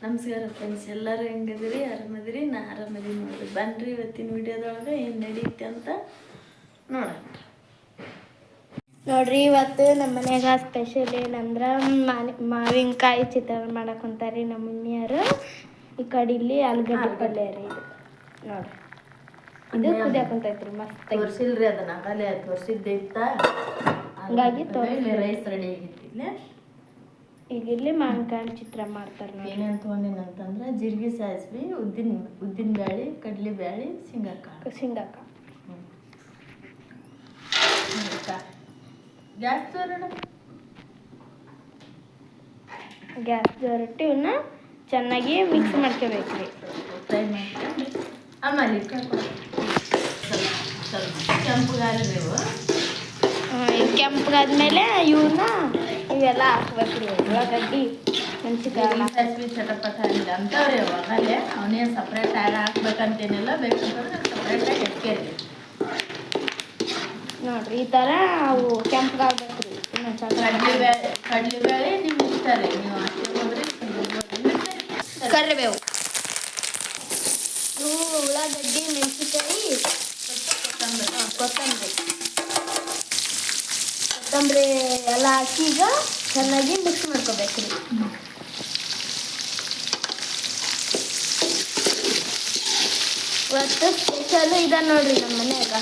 ನಮಸ್ಕಾರ ಫ್ರೆಂಡ್ಸ್ ಎಲ್ಲರೂ ಹೆಂಗದಿರಿ ಆರಾಮದಿರಿ ನಾ ಆರಾಮದಿ ನೋಡ್ರಿ. ಬನ್ರಿ ಇವತ್ತಿನ ವಿಡಿಯೋದೊಳಗೆ ಏನು ನಡೆಯುತ್ತೆ ಅಂತ ನೋಡೋಣ. ನೋಡ್ರಿ ಇವತ್ತು ನಮ್ಮ ಮನ್ಯಾಗ ಸ್ಪೆಷಲ್ ಏನಂದ್ರೆ ಮಾನಿ ಮಾವಿನಕಾಯಿ ಚಿತ್ರಾನ್ನ ಮಾಡಕ್ಕೆ ಹೊಂತಾರಿ ನಮ್ಮ ಮಮ್ಮಿಯರು ಈ ಕಡೆ ಇಲ್ಲಿ ಆಲೂಗಡ್ಡೆ ಪಲ್ಯ ರೀ ಇದು. ನೋಡ್ರಿ. ಇದು ಕುದಿಯಾಕ ಹೊಂತೈತ್ರಿ ಮಸ್ತ್ ತೋರಿಸಿಲ್ರಿ ಅದನ್ನ. ಆಗಲೇ ಇತ್ತ. ಹಂಗಾಗಿ ತೋರಿಸಿ ರೈಸ್ ರೆಡಿ ಆಗಿತ್ತು ಇಲ್ಲಿ. ಈಗ ಇಲ್ಲಿ ಮಾವಿನಕಾಯಿ ಚಿತ್ರ ಮಾಡ್ತಾರೆ ನೋಡಿ. ಏನೇನು ತೊಗೊಂಡಿನಿ ಅಂತಂದ್ರೆ ಜೀರಿಗೆ ಸಾಸಿವೆ ಉದ್ದಿನ ಉದ್ದಿನ ಬ್ಯಾಳಿ ಕಡ್ಲಿ ಬ್ಯಾಳಿ ಸಿಂಗಾಕ ಕಾಳು ಶೇಂಗಾಕ ಗ್ಯಾಸ್ ಜೋರಡ ಗ್ಯಾಸ್ ರೊಟ್ಟಿ ಇವನ್ನ ಚೆನ್ನಾಗಿ ಮಿಕ್ಸ್ ಮಾಡ್ಕೋಬೇಕು ರೀ. ಮಾಡ್ಕೊಂಡು ಆಮೇಲೆ ಸ್ವಲ್ಪ ಸ್ವಲ್ಪ ಕೆಂಪುಗಾರಿ ನೀವು ಇದು ಕೆಂಪಗಾದ್ಮೇಲೆ ಇವನ್ನ ಇವೆಲ್ಲ ಹಾಕ್ಬೇಕ್ರಿ ಉಳ್ಳಾಗಡ್ಡಿ ಮೆಣಸಿಕಾಯಿ ಸಾಸಿವೆ ಚಟಪಟ ಇಲ್ಲ ಅಂತವ್ರಿ ಅವಾಗಲೇ ಅವನೇ ಸಪ್ರೇಟ್ ಆಗಿ ಹಾಕ್ಬೇಕಂತೇನಿಲ್ಲ ಬೇಕಂತಂದ್ರೆ ಸಪ್ರೇಟಾಗಿ ಎಟ್ಕೇರಿ ನೋಡ್ರಿ ಈ ಥರ ಅವು ಕೆಂಪಗಾಗ್ಬೇಕ್ರಿ ಇನ್ನೊಂದು ಕಡ್ಲಿ ಬೇಳೆ ಕಡ್ಲಿ ಬೇಳೆ ನಿಮ್ಗೆ ಇಷ್ಟ ರೀ ನೀವು ಹಾಕ್ಬೋದ್ರಿ ಕರಿಬೇವು ಉಳ್ಳಾಗಡ್ಡಿ ಮೆಣಸಿನ್ಕಾಯಿ ಕೊತ್ತಂಬರಿ. ಕೊತ್ತಂಬರಿ. ಕೊತ್ತಂಬರಿ ಎಲ್ಲ ಹಾಕಿ ಈಗ ಚೆನ್ನಾಗಿ ಮಿಕ್ಸ್ ಮಾಡ್ಕೋಬೇಕ್ರಿ ಇವತ್ತು ಸ್ಪೆಷಲ್ ಇದೆ ನೋಡ್ರಿ ನಮ್ಮ ಮನ್ಯಾಗ.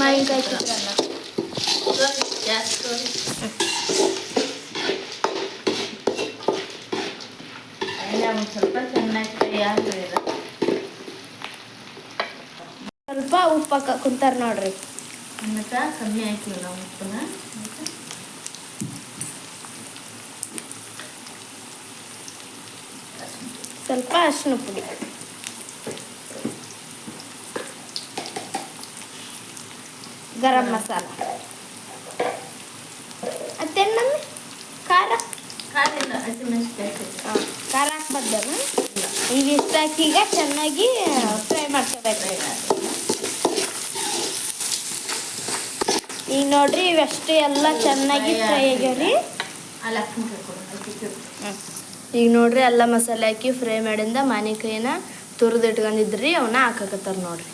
ಮಾವಿನಕಾಯಿ ಚಿತ್ರಾನ್ನ. ಸ್ವಲ್ಪ ಚೆನ್ನಾಗಿ ಸ್ವಲ್ಪ ಉಪ್ಪು ಹಾಕ ಕುಂತಾರ ನೋಡ್ರಿ ಕಮ್ಮಿ ಹಾಕಿವಿ ನಾವು ಉಪ್ಪನ್ನ ಸ್ವಲ್ಪ ಅರಿಶಿನ ಪುಡಿ. ಗರಂ ಮಸಾಲ. ಮತ್ತೇನು ಮಮ್ಮಿ? ಖಾರ? ಖಾರ ಹಾಕ್ಬಾರ್ದನ ಈಗ ಇಷ್ಟ ಹಾಕಿ ಈಗ ಚೆನ್ನಾಗಿ ಫ್ರೈ ಮಾಡ್ಕೋಬೇಕು. ಈಗ ನೋಡ್ರಿ ಇವೆಷ್ಟು ಎಲ್ಲ ಚೆನ್ನಾಗಿ ಫ್ರೈ ಆಗ್ಯಾವ್ರಿ. ಹ್ಞೂ ಈಗ ನೋಡ್ರಿ ಎಲ್ಲ ಮಸಾಲೆ ಹಾಕಿ ಫ್ರೈ ಮಾಡಿಂದ ಮಾನಿಕಾಯಿನ ತುರಿದು ಇಟ್ಕೊಂಡಿದ್ರಿ ಅವನ್ನ ಹಾಕಕತ್ತಾರ ನೋಡ್ರಿ.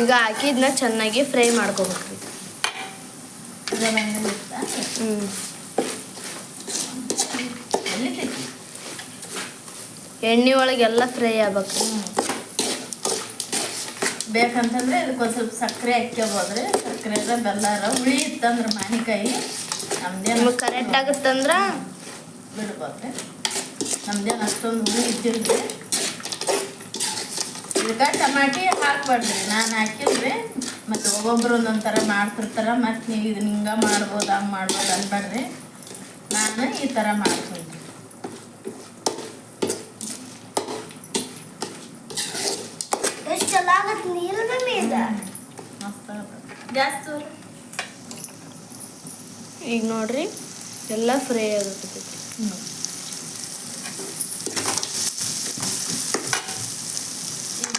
ಈಗ ಹಾಕಿದ್ನ ಚೆನ್ನಾಗಿ ಫ್ರೈ ಮಾಡ್ಕೋಬೇಕ್ರಿ. ಹ್ಞೂ ಎಣ್ಣೆ ಒಳಗೆಲ್ಲ ಫ್ರೈ ಆಗ್ಬೇಕು ಬೇಕಂತಂದ್ರೆ ಇದಕ್ಕೊಂದು ಸ್ವಲ್ಪ ಸಕ್ಕರೆ ಹಾಕ್ಕೋಬೋದ್ರಿ ಸಕ್ಕರೆ ಬೆಲ್ಲ ಹುಳಿ ಇತ್ತಂದ್ರೆ ಮಾನಿಕಾಯಿ ನಮ್ದೇನು ಕರೆಕ್ಟ್ ಆಗುತ್ತಂದ್ರ? ಬಿಡ್ಬೋದ್ರಿ. ನಮ್ದೇನು ಅಷ್ಟೊಂದು ಹುಳಿ ಇದ್ದಿಲ್ರಿ. ಇದಕ್ಕೆ ಟಮಾಟಿ ಹಾಕ್ಬಾರ್ದ್ರಿ. ನಾನು ಹಾಕಿಲ್ರಿ. ಮತ್ತು ಒಬ್ಬೊಬ್ರು ಒಂದೊಂದು ಥರ ಮಾಡ್ತಿರ್ತಾರ. ಮತ್ತು ನೀವು ಇದನ್ನ ಹಿಂಗೆ ಮಾಡ್ಬೋದು ಹಂಗೆ ಮಾಡ್ಬೋದು ಅನ್ಬೇಡ್ರಿ ನಾನು ಈ ಥರ ಮಾಡ್ತೀನಿ ಎಷ್ಟು ಚೆನ್ನಾಗತ್ತೆ ನೀರು ಮಸ್ತ್ ಜಾಸ್ತಿ ಈಗ ನೋಡ್ರಿ ಎಲ್ಲ ಫ್ರೈ ಆಗುತ್ತೆ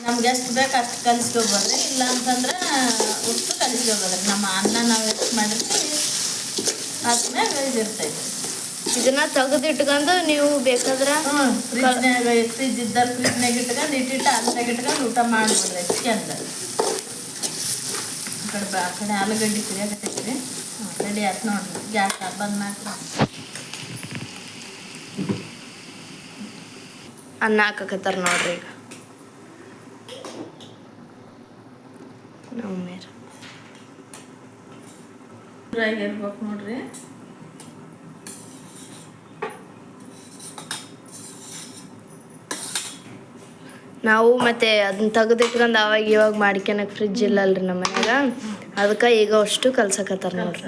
ನಮ್ಗೆ ಎಷ್ಟು ಬೇಕು ಅಷ್ಟು ಕಲಿಸ್ಕೊಬೋದ್ರಿ ಇಲ್ಲ ಅಂತಂದ್ರೆ ಉಷ್ಟು ಕಲಿಸ್ಕೊಬೋದ್ರಿ ನಮ್ಮ ಅನ್ನ ನಾವು ಎಷ್ಟು ಮಾಡಿರ್ತೀವಿ ಇದನ್ನ ತೆಗೆದು ಇಟ್ಕೊಂಡು ನೀವು ಬೇಕಾದ್ರೆ ಫ್ರಿಜ್ನಾಗ ಫ್ರಿಜ್ ಇದ್ದ ಫ್ರಿಜ್ನಾಗ ಇಟ್ಕೊಂಡು ಇಟ್ಟಿಟ್ಟು ಅಲ್ಲಾಗ ಇಟ್ಕೊಂಡು ಊಟ ಮಾಡ್ಬೋದು ಆ ಕಡೆ ಬಾ- ಆ ಕಡೆ ಆಲೂಗಡ್ಡೆ ಕುರಿಯಾಕತ್ತೈತಿ ರೆಡಿ ಆಯ್ತು ನೋಡ್ರಿ ಗ್ಯಾಸ್ ಬಂದ್ ಮಾಡ್ರಿ ಅನ್ನ ಹಾಕಕತ್ತಾರ ನೋಡ್ರಿ ಈಗ. ನಮ್ಮ ಮೇರ್. ಇರ್ಬೇಕು ನೋಡ್ರಿ. ನಾವು ಮತ್ತೆ ಅದನ್ನ ತೆಗೆದಿಟ್ಕೊಂಡು ಅವಾಗ ಇವಾಗ ಮಾಡ್ಕೊಳಕ್ ಫ್ರಿಜ್ ಇಲ್ಲಲ್ರಿ ನಮ್ಮ ಮನ್ಯಾಗ. ಅದಕ್ಕೆ ಈಗ ಅಷ್ಟು ಕಲ್ಸಕತ್ತಾರ ನೋಡ್ರಿ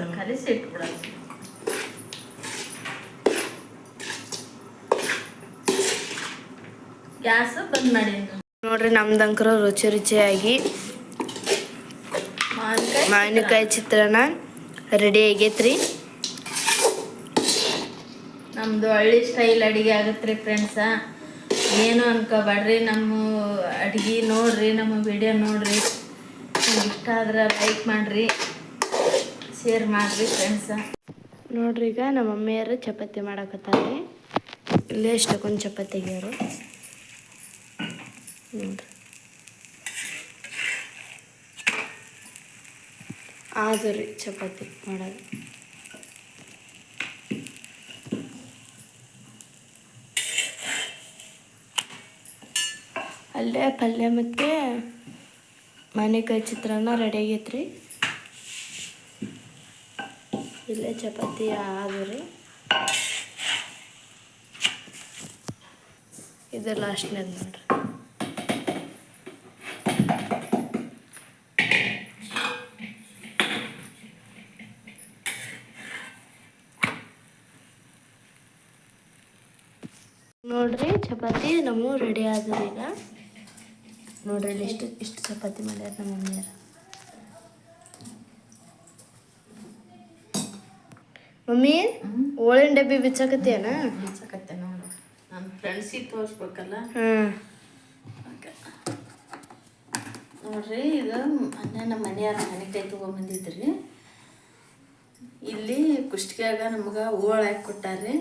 ಇಟ್ಬಿಡೋದು. ಗ್ಯಾಸ್ ಬಂದ್ ಮಾಡಿ ನೋಡ್ರಿ ನಮ್ದಂಕರ ರುಚಿ ರುಚಿಯಾಗಿ ಮಾವಿನಕಾಯಿ ಮಾವಿನಕಾಯಿ ಚಿತ್ರಾನ್ನ ರೆಡಿ ಆಗೈತ್ರಿ. ನಮ್ದು ಹಳ್ಳಿ ಸ್ಟೈಲ್ ಅಡಿಗೆ ಆಗತ್ರಿ ಫ್ರೆಂಡ್ಸ ಏನು ಅನ್ಕೋಬೇಡ್ರಿ, ನಮ್ಮ ಅಡುಗೆ ನೋಡ್ರಿ, ನಮ್ಮ ವಿಡಿಯೋ ನೋಡ್ರಿ. ಇಷ್ಟ ಆದ್ರೆ ಲೈಕ್ ಮಾಡ್ರಿ ಶೇರ್ ಮಾಡ್ರಿ ಫ್ರೆಂಡ್ಸ ನೋಡ್ರಿ ಈಗ ನಮ್ಮ ಮಮ್ಮಿಯರು ಚಪಾತಿ ಮಾಡಕತ್ತಾರೆ. ಇಲ್ಲೇ ಎಷ್ಟಕ್ಕೊಂದು ಚಪಾತಿ ಆಗ್ಯಾರ ನೋಡ್ರಿ. ಆದ್ರಿ ಚಪಾತಿ ಮಾಡೋದು. ಅಲ್ಲೇ ಪಲ್ಯ ಮತ್ತು ಮಾನೆಕಾಯಿ ಚಿತ್ರಾನ್ನ ರೆಡಿ ರೀ ಇಲ್ಲೇ ಚಪಾತಿ ಆದು ರೀ ಇದು ಲಾಸ್ಟ್ನೇದು ನೋಡ್ರಿ. ನೋಡ್ರಿ, ಚಪಾತಿ ನಮ್ಮ ರೆಡಿ ಆದ್ರಿ ಈಗ ನೋಡ್ರಿ ಅಲ್ಲಿ ಇಷ್ಟು ಇಷ್ಟು ಚಪಾತಿ ಮಾಡ್ಯಾರ ನಮ್ಮ ಮಮ್ಮಿಯರು ಮಮ್ಮಿ ಓಳಿನ ಡಬ್ಬಿ ಬಿಚ್ಚಾಕತ್ತೇನ? ಬಿಚ್ಚಾಕತ್ತೆ ನೋಡು. ನನ್ನ ಫ್ರೆಂಡ್ಸಿಗೆ ತೋರಿಸ್ಬೇಕಲ್ಲ. ನೋಡ್ರಿ ಇದು ಮೊನ್ನೆ ನಮ್ಮ ಮನೆಯವ್ರ ಮನೆಕಾಯಿ ತೊಗೊಂಬಂದಿದ್ರಿ. ಇಲ್ಲಿ ಕುಷ್ಟಿಗ್ಯಾಗ ನಮ್ಗೆ ಓಳ್ ಹಾಕಿ ಕೊಟ್ಟಾರ್ರಿ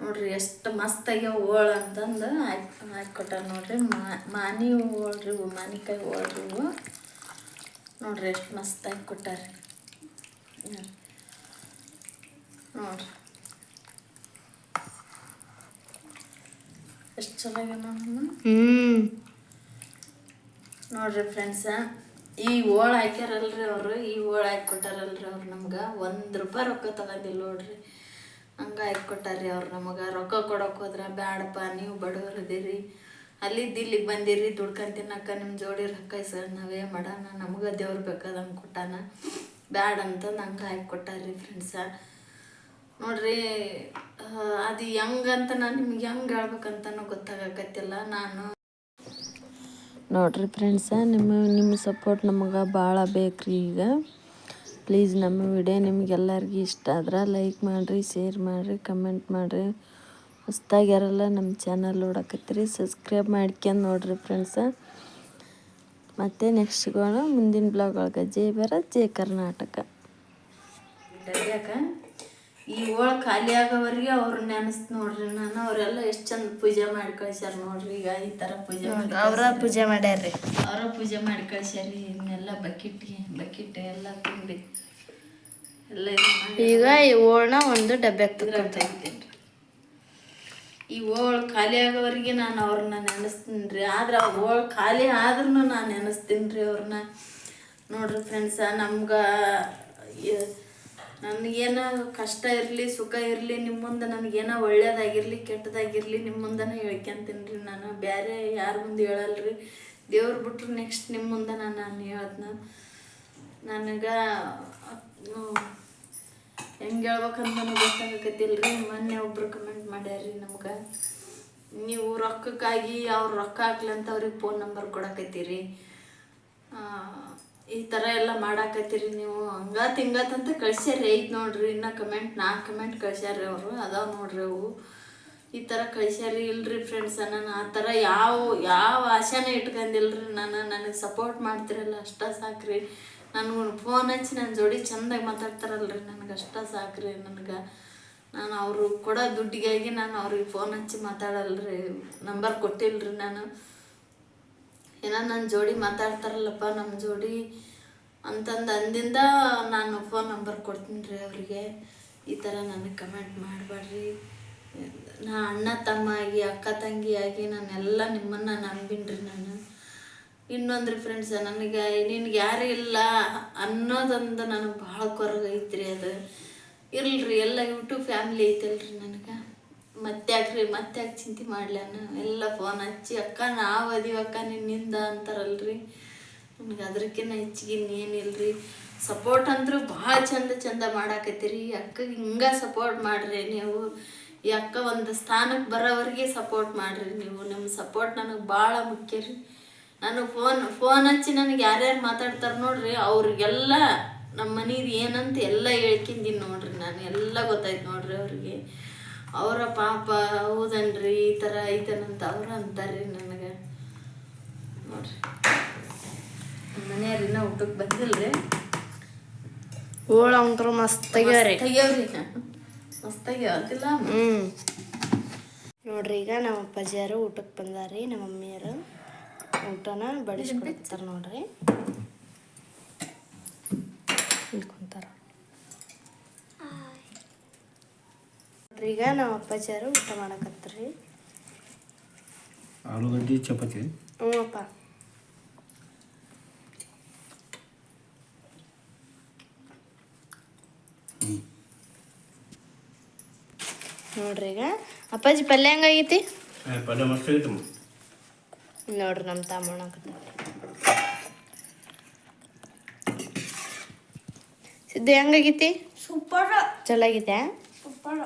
ನೋಡ್ರಿ ಎಷ್ಟು ಮಸ್ತ್ ಆಗ್ಯಾವ ಓಳ್ ಅಂತಂದು ಹಾಕಿ ಕೊಟ್ಟಾರ ನೋಡ್ರಿ. ಮಾನಿ ಓಳ್ರಿ ಇವು ಮಾನಿಕಾಯಿ ಓಳ್ರಿ ಇವು. ನೋಡ್ರಿ ಎಷ್ಟು ಮಸ್ತ್ ಆಗಿ ಕೊಟ್ಟಾರ್ರಿ ಹ್ಮ್. ನೋಡ್ರಿ. ಎಷ್ಟು ಚಲೋ ಹ್ಞೂ ನೋಡ್ರಿ ಫ್ರೆಂಡ್ಸ ಈ ಓಳ್ ಹಾಕ್ಯಾರಲ್ರಿ ಅವರು ಈ ಓಳ್ ಹಾಕಿ ಕೊಟ್ಟಾರಲ್ರಿ ಅವ್ರು ನಮ್ಗೆ. ಒಂದು ರೂಪಾಯಿ ರೊಕ್ಕ ತಗೊಂಡಿಲ್ಲ ನೋಡ್ರಿ. ಹಂಗೆ ಇಟ್ಕೊಟ್ಟಾರ್ರಿ ಕೊಟ್ಟಾರ್ರಿ ಅವ್ರು ನಮಗೆ. ರೊಕ್ಕ ಕೊಡೋಕೆ ಹೋದ್ರೆ ಬ್ಯಾಡಪ್ಪ, ನೀವು ಬಡವ್ರು ಇದೀರಿ ಅಲ್ಲಿದ್ದು ಇಲ್ಲಿಗೆ ಬಂದಿರಿ, ದುಡ್ಕೊಂಡು ತಿನ್ನಕ್ಕ ನಿಮ್ಮ ಜೋಡಿ ರೊಕ್ಕ ಸರ್ ನಾವೇ ಮಾಡೋಣ, ನಮ್ಗೆ ದೇವ್ರು ಬೇಕಾದಂಗೆ ಕೊಟ್ಟಾನ. ಬ್ಯಾಡ ಅಂತ ನಂಗೆ ಹಾಕಿ ಕೊಟ್ಟಾರ್ರಿ ಫ್ರೆಂಡ್ಸ ನೋಡ್ರಿ ಅದು ಹೆಂಗಂತ ನಾನು ನಿಮ್ಗೆ ಹೆಂಗೆ ಹೇಳ್ಬೇಕಂತನೂ ಗೊತ್ತಾಗಕತ್ತಿಲ್ಲ. ನಾನು ನೋಡ್ರಿ ಫ್ರೆಂಡ್ಸ ನಿಮ್ಮ ನಿಮ್ಮ ಸಪೋರ್ಟ್ ನಮಗೆ ಭಾಳ ಬೇಕ್ರಿ ಈಗ. ಪ್ಲೀಸ್ ನಮ್ಮ ವಿಡಿಯೋ ನಿಮಗೆಲ್ಲರಿಗೂ ಇಷ್ಟ ಆದ್ರೆ ಲೈಕ್ ಮಾಡಿರಿ, ಶೇರ್ ಮಾಡಿರಿ, ಕಮೆಂಟ್ ಮಾಡಿರಿ. ಹೊಸ್ದಾಗಿ ಯಾರೆಲ್ಲ ನಮ್ಮ ಚಾನಲ್ ನೋಡಕತ್ತೀರಿ, ಸಬ್ಸ್ಕ್ರೈಬ್ ಮಾಡ್ಕೊಂಡು ನೋಡಿರಿ ಫ್ರೆಂಡ್ಸ ಮತ್ತು ನೆಕ್ಸ್ಟ್ಗೋಣ ಮುಂದಿನ ಬ್ಲಾಗ್ ಒಳಗೆ. ಜೈ ಬರ ಜೈ ಕರ್ನಾಟಕ. ಈ ಓಳ ಖಾಲಿ ಆಗೋವರೆಗೆ ಅವ್ರು ನೆನೆಸ್ತು ನೋಡ್ರಿ ನಾನು ಅವರೆಲ್ಲ ಎಷ್ಟು ಚಂದ ಪೂಜೆ ಮಾಡಿ ಕಳ್ಸ್ಯಾರ ನೋಡ್ರಿ. ಈಗ ಈ ಥರ ಪೂಜೆ ಮಾಡಿ ಅವ್ರ ಪೂಜೆ ಮಾಡ್ಯಾರ್ರಿ. ಅವರ ಪೂಜೆ ಮಾಡಿ ಕಳ್ಸ್ಯಾರಿ ಇನ್ನೆಲ್ಲ ಬಕೆಟ್ ಬಕೆಟ್ ಎಲ್ಲ ತುಂಬಿ ಎಲ್ಲ ಈಗ ಈ ಓಳ್ನ ಒಂದು ಡಬ್ಬೆ ಈ ಓಳ್ ಖಾಲಿ ಆಗೋವರೆಗೆ ನಾನು ಅವ್ರನ್ನ ನೆನೆಸ್ತೀನಿ ರೀ ಆದ್ರೆ ಆ ಓಳ್ ಖಾಲಿ ಆದ್ರೂ ನಾನು ನೆನೆಸ್ತೀನಿ ರೀ ಅವ್ರನ್ನ ನೋಡ್ರಿ ಫ್ರೆಂಡ್ಸ ನಮ್ಗೆ ನನಗೇನೋ ಕಷ್ಟ ಇರಲಿ, ಸುಖ ಇರಲಿ ನಿಮ್ಮ ಮುಂದೆ ನನಗೇನೋ ಒಳ್ಳೇದಾಗಿರಲಿ, ಕೆಟ್ಟದಾಗಿರಲಿ ನಿಮ್ಮ ಮುಂದೆನೇ ಹೇಳ್ಕೊಂತೀನಿ ರೀ ನಾನು. ಬೇರೆ ಯಾರ ಮುಂದೆ ಹೇಳಲ್ರಿ. ದೇವ್ರು ಬಿಟ್ರು ನೆಕ್ಸ್ಟ್ ನಿಮ್ಮ ಮುಂದೆ ನಾನು ನಾನು ಹೇಳ್ದ್ನ. ನನಗೆ ಹೆಂಗೆ ಹೇಳ್ಬೇಕಂತ ಗೊತ್ತಾಗಕತ್ತಿಲ್ಲ ರೀ ಮೊನ್ನೆ ಒಬ್ರು ಕಮೆಂಟ್ ಮಾಡ್ಯಾರ್ರಿ ನಮ್ಗೆ. ನೀವು ರೊಕ್ಕಕ್ಕಾಗಿ ಅವ್ರು ರೊಕ್ಕ ಅಂತ ಅವ್ರಿಗೆ ಫೋನ್ ನಂಬರ್ ಕೊಡಕತ್ತೀರಿ. ಈ ಥರ ಎಲ್ಲ ಮಾಡಾಕತ್ತೀರಿ ನೀವು. ಹಂಗಾತ್ ಹಿಂಗತ್ತಂತ ಕಳ್ಸ್ಯಾರಿ ಐತ್ ನೋಡ್ರಿ, ಇನ್ನ ಕಮೆಂಟ್ ನಾಲ್ಕು ಕಮೆಂಟ್ ಕಳ್ಸ್ಯಾರಿ ಅವರು. ಅದಾವ ನೋಡ್ರಿ ಅವು. ಈ ಥರ ಕಳ್ಸ್ಯಾರಿ ಇಲ್ರಿ ಫ್ರೆಂಡ್ಸ್ ನಾನು ಆ ಥರ ಯಾವ ಯಾವ ಆಶೆನೇ ಇಟ್ಕೊಂಡಿಲ್ರಿ ನಾನು. ನನಗೆ ಸಪೋರ್ಟ್ ಮಾಡ್ತಿರಲ್ಲ ಅಷ್ಟ ಸಾಕ್ರಿ. ನನಗೆ ಫೋನ್ ಹಚ್ಚಿ ನನ್ನ ಜೋಡಿ ಚಂದಾಗಿ ಮಾತಾಡ್ತಾರಲ್ರಿ ನನಗೆ ಅಷ್ಟ ಸಾಕ್ರಿ ನನಗೆ. ನಾನು ಅವರು ಕೊಡೋ ದುಡ್ಡಿಗಾಗಿ ನಾನು ಅವ್ರಿಗೆ ಫೋನ್ ಹಚ್ಚಿ ಮಾತಾಡಲ್ರಿ. ನಂಬರ್ ಕೊಟ್ಟಿಲ್ರಿ ನಾನು. ಏನೋ ನನ್ನ ಜೋಡಿ ಮಾತಾಡ್ತಾರಲ್ಲಪ್ಪ ನಮ್ಮ ಜೋಡಿ ಅಂತಂದು ಅಂದಿಂದ ನಾನು ಫೋನ್ ನಂಬರ್ ಕೊಡ್ತೀನಿ ರೀ ಅವರಿಗೆ. ಈ ಥರ ನನಗೆ ಕಮೆಂಟ್ ಮಾಡಬೇಡ್ರಿ. ನಾ ಅಣ್ಣ, ತಮ್ಮ ಆಗಿ, ಅಕ್ಕ, ತಂಗಿ ಆಗಿ ನಾನೆಲ್ಲ ನಿಮ್ಮನ್ನು ರೀ ನಾನು. ಇನ್ನೊಂದು ರೀ ಫ್ರೆಂಡ್ಸ್ ನನಗೆ, ನಿನ್ಗೆ ಯಾರು ಇಲ್ಲ ಅನ್ನೋದೊಂದು ನನಗೆ ಭಾಳ ಕೊರಗೈತ್ರಿ ಅದು. ಇರಲ್ರಿ ಎಲ್ಲ ಯೂಟ್ಯೂಬ್ ಫ್ಯಾಮಿಲಿ ಐತಲ್ರಿ ನನಗೆ. ಮತ್ತೆ ಯಾಕ್ರಿ, ಮತ್ತೆ ಯಾಕೆ ಚಿಂತೆ ಮಾಡ್ಲಾನು ಎಲ್ಲ ಫೋನ್ ಹಚ್ಚಿ, ಅಕ್ಕ, ನಾವು ಅದೀವಿ ಅಕ್ಕ ನಿನ್ನಿಂದ ಅಂತಾರಲ್ರಿ. ನನಗೆ ಅದಕ್ಕಿಂತ ಹೆಚ್ಚಿಗೆ ಇನ್ನೇನಿಲ್ರಿ ಸಪೋರ್ಟ್ ಅಂದ್ರೂ ಭಾಳ ಚಂದ ಚಂದ ಮಾಡಾಕತ್ತೀರಿ. ಅಕ್ಕ ಅಕ್ಕಗೆ ಹಿಂಗೆ ಸಪೋರ್ಟ್ ಮಾಡ್ರಿ ನೀವು. ಈ ಅಕ್ಕ ಒಂದು ಸ್ಥಾನಕ್ಕೆ ಬರೋವರೆಗೆ ಸಪೋರ್ಟ್ ಮಾಡ್ರಿ ನೀವು. ನಿಮ್ಮ ಸಪೋರ್ಟ್ ನನಗೆ ಭಾಳ ಮುಖ್ಯ ರೀ. ನಾನು ಫೋನ್ ಫೋನ್ ಹಚ್ಚಿ ನನಗೆ ಯಾರ್ಯಾರು ಮಾತಾಡ್ತಾರೆ ನೋಡ್ರಿ, ಅವ್ರಿಗೆಲ್ಲ ನಮ್ಮ ಮನೇದು ಏನಂತ ಎಲ್ಲ ಹೇಳ್ಕಿಂದೀನಿ ನೋಡ್ರಿ ನಾನು. ಎಲ್ಲ ಗೊತ್ತಾಯ್ತು ನೋಡ್ರಿ ಅವ್ರಿಗೆ. ಅವರ ಪಾಪ ಹೌದನ್ರಿ ಈ ಥರ ಐತನಂತ ಅವ್ರು ಅಂತಾರೆ ನನಗೆ. ನೋಡ್ರಿ. ಮನೆಯವ್ರಿನ ಊಟಕ್ಕೆ ಬಂದಿಲ್ರಿ. ಹೋಳ ಅಂಕರು ಮಸ್ತ್ ತೆಗ್ಯಾವ್ರಿ ತೆಗಿಯವ್ರಿ ಮಸ್ತಾಗಿ ಹೇಳ್ತಿಲ್ಲ ಹ್ಞೂ ನೋಡ್ರಿ ಈಗ ನಮ್ಮ ಅಪ್ಪಾಜಿಯವರು ಊಟಕ್ಕೆ ಬಂದಾರಿ ನಮ್ಮ ಮಮ್ಮಿಯರು ಊಟನ ಬಡಿಸ್ಕೊಡ್ತಾರೆ ನೋಡ್ರಿ. ಇಲ್ಲಿ ಕುಂತಾರ. ಈಗ ನಮ್ಮ ಅಪ್ಪಾಜಿಯವರು ಊಟ ಮಾಡಕತ್ತರಿ. ಆಲೂಗಡ್ಡೆ ಚಪಾತಿ ಹ್ಞೂ ಅಪ್ಪ. ನೋಡ್ರಿ ಈಗ. ಅಪ್ಪಾಜಿ ಪಲ್ಯ ಹೆಂಗಾಗೈತಿ ಪಲ್ಯ ಮಸ್ತ್ ಆಗೈತಮ್ಮ ನೋಡ್ರಿ ನಮ್ಮ ತಮ್ಮಣ್ಣಕತ್ತ ಸಿದ್ದು ಹೆಂಗಾಗೈತಿ ಸೂಪರ್. ಚಲೋ ಆಗೈತೆ ಸೂಪರ್.